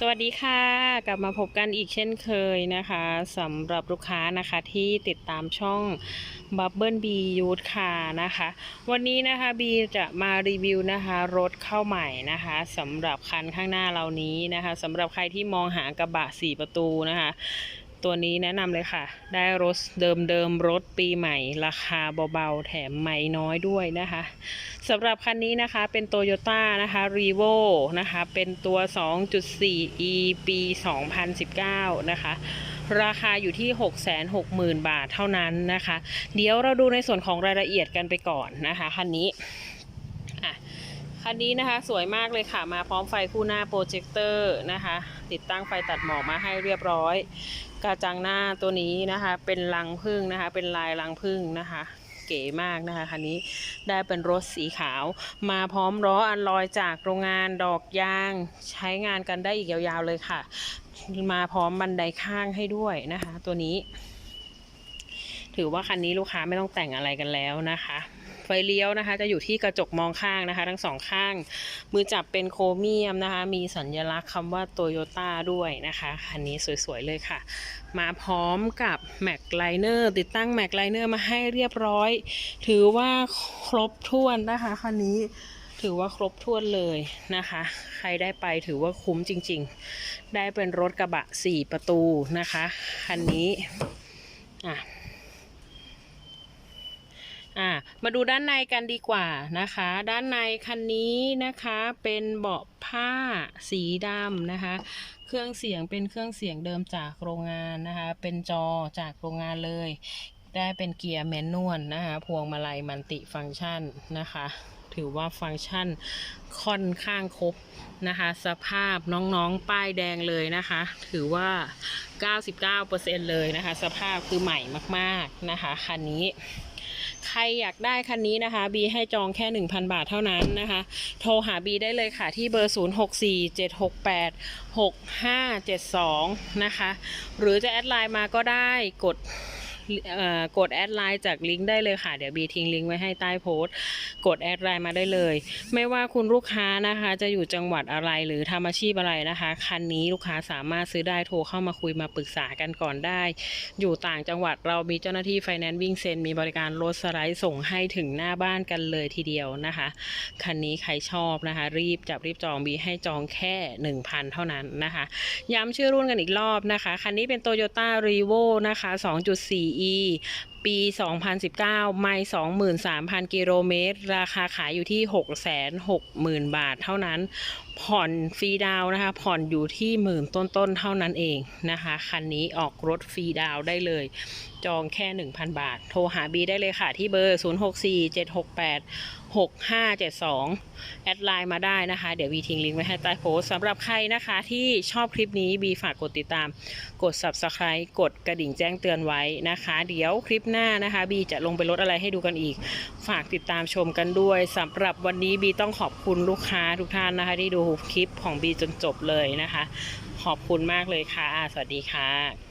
สวัสดีค่ะ กลับมาพบกันอีกเช่นเคยนะคะสำหรับลูกค้านะคะที่ติดตามช่อง Bubble B Youth ค่ะนะคะ วันนี้นะคะบีจะมารีวิวนะคะรถเข้าใหม่นะคะสำหรับคันข้างหน้าเรานี้นะคะสำหรับใครที่มองหากระบะ 4 ประตูนะคะ ตัวนี้แนะนำเลยค่ะ ได้รถเดิมเดิมๆรถปีใหม่ ราคาเบาๆ แถมไม่น้อยด้วยนะคะสำหรับคันนี้นะคะเป็น Toyota นะคะ r e v o นะคะ เป็นตัว 2.4e ปี 2019 นะคะ ราคาอยู่ที่ 660,000 บาทเท่านั้นนะคะ เดี๋ยวเราดูในส่วนของรายละเอียดกันไปก่อนนะคะ คันนี้อะ คันนี้นะคะสวยมากเลยค่ะ มาพร้อมไฟคู่หน้าโปรเจคเตอร์นะคะ ติดตั้งไฟตัดหมอกมาให้เรียบร้อย กระจังหน้าตัวนี้นะคะ เป็นรังพึ่งนะคะ เป็นลายรังพึ่งนะคะ เก๋มากนะคะคันนี้ได้เป็นรถสีขาว มาพร้อมล้ออันลอยจากโรงงานดอกยาง ใช้งานกันได้อีกยาวๆเลยค่ะ มาพร้อมบันไดข้างให้ด้วยนะคะ ตัวนี้ ถือว่าคันนี้ลูกค้าไม่ต้องแต่งอะไรกันแล้วนะคะ ไฟเลี้ยวนะคะ จะอยู่ที่กระจกมองข้างนะคะ ทั้งสองข้าง มือจับเป็นโครเมียมนะคะ มีสัญลักษณ์คำว่าโตโยต้าด้วยนะคะคันนี้สวยๆเลยค่ะ มาพร้อมกับแม็กไลเนอร์ติดตั้งแม็กไลเนอร์มาให้เรียบร้อย ถือว่าครบถ้วนนะคะคันนี้ถือว่าครบถ้วนเลยนะคะ ใครได้ไปถือว่าคุ้มจริง ๆ ได้เป็นรถกระบะ 4 ประตูนะคะ คันนี้ อะ อ่ามาดูด้านในกันดีกว่านะคะ ด้านในคันนี้นะคะเป็นเบาะผ้าสีดำนะคะ เครื่องเสียงเป็นเครื่องเสียงเดิมจากโรงงานนะคะ เป็นจอจากโรงงานเลย ได้เป็นเกียร์แมนนวลนะคะ พวงมาลัยมันติฟังก์ชันนะคะ ถือว่าฟังก์ชันค่อนข้างครบนะคะ สภาพน้องๆป้ายแดงเลยนะคะ ถือว่า 99%เลยนะคะ สภาพคือใหม่มากๆนะคะคันนี้ใครอยากได้คันนี้นะคะ บีให้จองแค่ 1,000 บาทเท่านั้นนะคะ โทรหาบีได้เลยค่ะที่เบอร์ 0647686572 นะคะ หรือจะแอดไลน์มาก็ได้กด กดแอดไลน์จากลิงก์ได้เลยค่ะ เดี๋ยวบีทิ้งลิงก์ไว้ให้ใต้โพสต์ กดแอดไลน์มาได้เลย ไม่ว่าคุณลูกค้านะคะ จะอยู่จังหวัดอะไรหรือทำอาชีพอะไรนะคะ คันนี้ลูกค้าสามารถซื้อได้โทรเข้ามาคุยมาปรึกษากันก่อนได้ อยู่ต่างจังหวัดเรามีเจ้าหน้าที่ไฟแนนซ์วิ่งเซ็นมีบริการรถสไลด์ส่งให้ถึงหน้าบ้านกันเลยทีเดียวนะคะ คันนี้ใครชอบนะคะ รีบจับรีบจองบีให้จองแค่ 1,000 เท่านั้นนะคะ ย้ำชื่อรุ่นกันอีกรอบนะคะ คันนี้เป็น Toyota r e v o นะคะ 2.4e ปี 2019 ไม่23,000 กิโลเมตร ราคาขายอยู่ที่ 660,000 บาทเท่านั้น ผ่อนฟรีดาวนะคะ ผ่อนอยู่ที่หมื่นต้นๆ เท่านั้นเองนะคะ คันนี้ออกรถฟรีดาวได้เลย จองแค่ 1,000 บาท โทรหาบีได้เลยค่ะที่เบอร์ 0647686572 แอดไลน์มาได้นะคะ เดี๋ยววีทิ้งลิงก์ไว้ให้ใต้โพสสำหรับใครนะคะที่ชอบคลิปนี้บีฝากกดติดตาม กด subscribe กดกระดิ่งแจ้งเตือนไว้นะคะ เดี๋ยวคลิปหน้านะคะ บีจะลงไปลดอะไรให้ดูกันอีก ฝากติดตามชมกันด้วยสำหรับวันนี้บีต้องขอบคุณลูกค้าทุกท่านนะคะ ที่ดูคลิปของบีจนจบเลยนะคะ ขอบคุณมากเลยค่ะ สวัสดีค่ะ